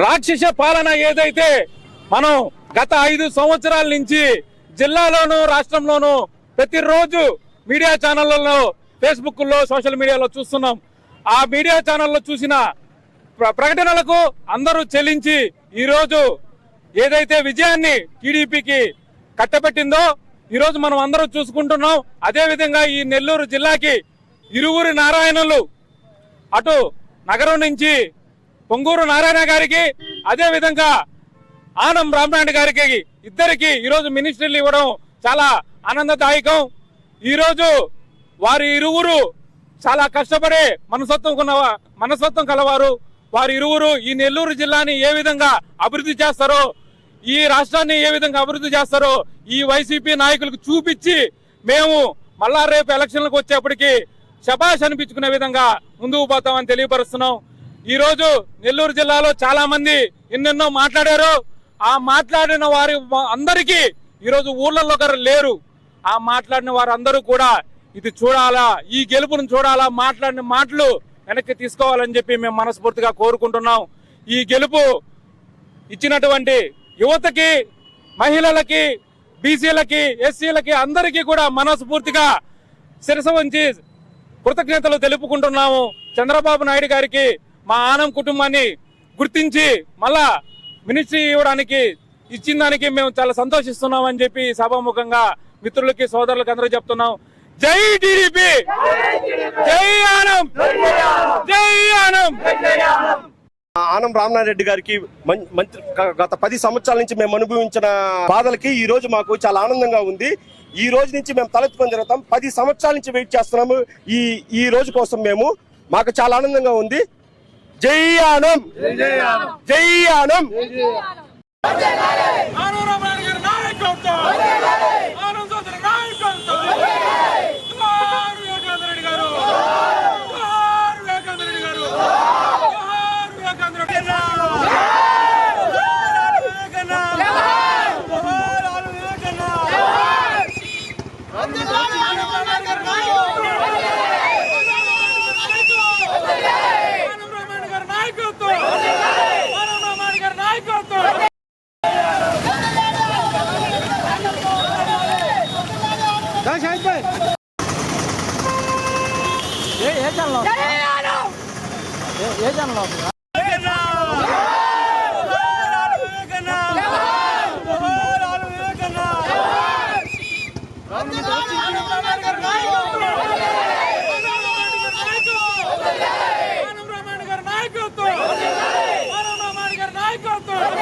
రాక్షస పాలన ఏదైతే మనం గత ఐదు సంవత్సరాల నుంచి జిల్లాలోను రాష్ట్రంలోను ప్రతిరోజు మీడియా ఛానళ్ళలో ఫేస్బుక్లో సోషల్ మీడియాలో చూస్తున్నాం. ఆ మీడియా ఛానల్లో చూసిన ప్ర- ప్రకటనలకు అందరూ చెల్లించి ఈరోజు ఏదైతే విజయాన్ని టీడీపీకి కట్టబెట్టిందో ఈరోజు మనం అందరూ చూసుకుంటున్నాం. అదేవిధంగా ఈ నెల్లూరు జిల్లాకి ఇరువురి నారాయణలు అటు నగరం నుంచి పొంగూరు నారాయణ గారికి అదేవిధంగా ఆనం రామనాయుడు గారికి ఇద్దరికి ఈరోజు మినిస్టర్లు ఇవ్వడం చాలా ఆనందదాయకం. ఈరోజు వారి ఇరువురు చాలా కష్టపడే మనసత్వం కొన్న మనసత్వం కలవారు. వారి ఇరువురు ఈ నెల్లూరు జిల్లాని ఏ విధంగా అభివృద్ధి చేస్తారో ఈ రాష్ట్రాన్ని ఏ విధంగా అభివృద్ధి చేస్తారో ఈ వైసీపీ నాయకులకు చూపించి మేము మళ్ళా రేపు ఎలక్షన్లకు వచ్చేప్పటికి శబాష్ అనిపించుకునే విధంగా ముందుకు పోతామని తెలియపరుస్తున్నాం. ఈరోజు నెల్లూరు జిల్లాలో చాలా మంది ఎన్నెన్నో మాట్లాడారు. ఆ మాట్లాడిన వారి అందరికీ ఈరోజు ఊళ్ళల్లో ఒకరు లేరు. ఆ మాట్లాడిన వారందరూ కూడా ఇది చూడాలా ఈ గెలుపును చూడాలా మాట్లాడిన మాటలు వెనక్కి తీసుకోవాలని చెప్పి మేము మనస్ఫూర్తిగా కోరుకుంటున్నాం. ఈ గెలుపు ఇచ్చినటువంటి యువతకి మహిళలకి బీసీలకి ఎస్సీలకి అందరికీ కూడా మనస్ఫూర్తిగా శిరస వంచి కృతజ్ఞతలు తెలుపుకుంటున్నాము. చంద్రబాబు నాయుడు గారికి మా ఆనం కుటుంబాన్ని గుర్తించి మళ్ళా మినిస్ట్రీ ఇవ్వడానికి ఇచ్చిన దానికి మేము చాలా సంతోషిస్తున్నామని చెప్పి సభాముఖంగా మిత్రులకి సోదరులకి అందరూ చెప్తున్నాం. జై టీడీపీ! జై ఆనం! జై ఆనం! ఆనం రామనారెడ్డి గారికి మం- మంత్రి గత పది సంవత్సరాల నుంచి మేము అనుభవించిన బాధలకి ఈ రోజు మాకు చాలా ఆనందంగా ఉంది. ఈ రోజు నుంచి మేము తలెత్తుకొని జరుగుతాం పది సంవత్సరాల నుంచి వెయిట్ చేస్తున్నాము. ఈ ఈ రోజు కోసం మేము మాకు చాలా ఆనందంగా ఉంది. జై ఆనం! జై ఆనం! ભાઈ સાહેબ ભાઈ. એ એ જાણ લો. એ જાણ લો.